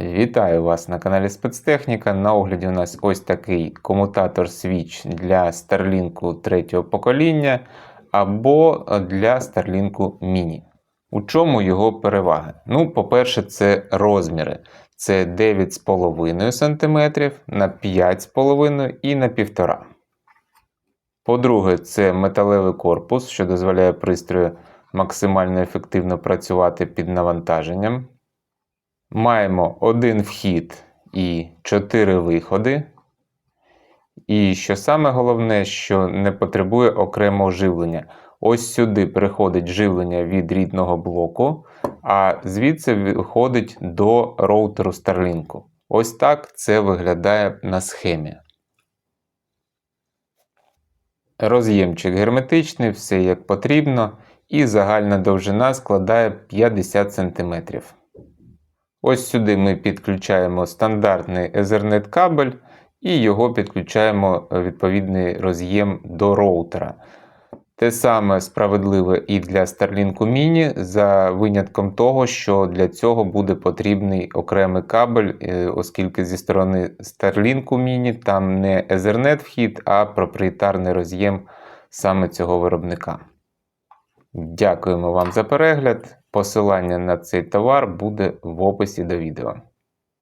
Вітаю вас на каналі Спецтехніка. На огляді у нас ось такий комутатор Switch для Starlink третього покоління або для Starlink Mini. У чому його переваги? Ну, по-перше, це розміри. Це 9,5 см на 5,5 і на 1,5 По-друге, це металевий корпус, що дозволяє пристрою максимально ефективно працювати під навантаженням. Маємо один вхід і 4 виходи. І що саме головне, що не потребує окремого живлення. Ось сюди приходить живлення від рідного блоку, а звідси виходить до роутеру Starlink. Ось так це виглядає на схемі. Роз'ємчик герметичний, все як потрібно, і загальна довжина складає 50 см. Ось сюди ми підключаємо стандартний Ethernet кабель і його підключаємо відповідний роз'єм до роутера. Те саме справедливе і для Starlink Mini, за винятком того, що для цього буде потрібний окремий кабель, оскільки зі сторони Starlink Mini там не Ethernet вхід, а проприєтарний роз'єм саме цього виробника. Дякуємо вам за перегляд. Посилання на цей товар буде в описі до відео.